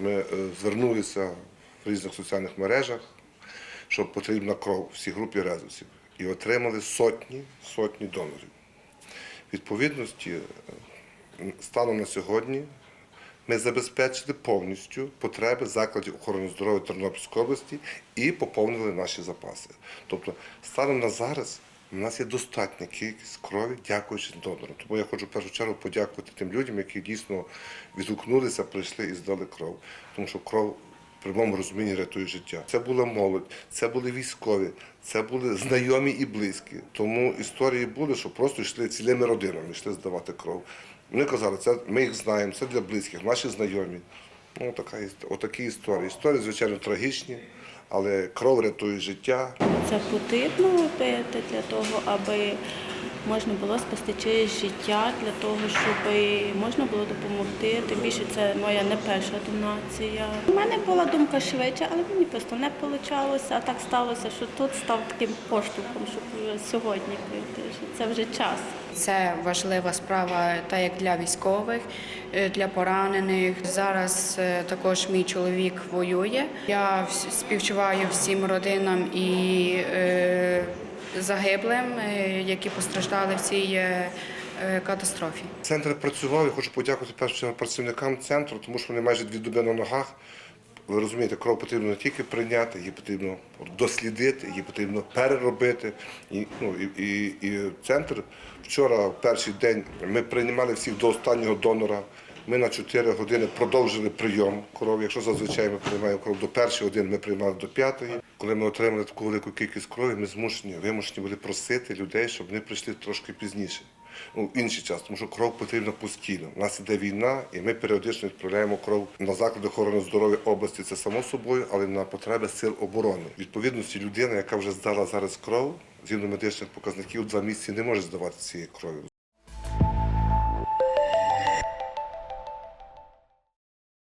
Ми е, звернулися в різних соціальних мережах, що потрібна кров всій групі резусів. І отримали сотні, сотні донорів. Відповідності, е, станом на сьогодні ми забезпечили повністю потреби закладів охорони здоров'я Тернопільської області і поповнили наші запаси. Тобто, станом на зараз у нас є достатня кількість крові, дякуючи донорам. Тому я хочу в першу чергу подякувати тим людям, які дійсно відгукнулися, прийшли і здали кров. Тому що кров в прямому розумінні рятує життя. Це була молодь, це були військові, це були знайомі і близькі. Тому історії були, що просто йшли цілими родинами, йшли здавати кров. Вони казали, це ми їх знаємо, це для близьких, наші знайомі. Ну, така, отакі історії. Історії, звичайно, трагічні, але кров рятує життя. Це потрібно робити для того, аби можна було спасти чиєсь життя, для того, щоб можна було допомогти. Тим більше це моя не перша донація. У мене була думка швидше, але мені просто не вийшло. А так сталося, що тут став таким поштовхом, щоб сьогодні прийти. Це вже час. Це важлива справа, та як для військових, е, для поранених. Зараз е, також мій чоловік воює. Я співчуваю всім родинам і е, загиблим, е, які постраждали в цій е, е, катастрофі. Центр працював, я хочу подякувати першим працівникам центру, тому що вони майже дві доби на ногах. Ви розумієте, кров потрібно не тільки прийняти, її потрібно дослідити, її потрібно переробити. І, ну, і, і, і центр вчора, в перший день, ми приймали всіх до останнього донора. Ми на 4 години продовжили прийом крові. Якщо зазвичай ми приймаємо кров до першої години, ми приймали до п'ятої. Коли ми отримали таку велику кількість крові, ми змушені, вимушені були просити людей, щоб вони прийшли трошки пізніше. Ну, інший час, тому що кров потрібна постійно. У нас іде війна, і ми періодично відправляємо кров на заклади охорони здоров'я області. Це само собою, але на потреби сил оборони. Відповідності людина, яка вже здала зараз кров, згідно медичних показників, два місяці не може здавати цієї крові.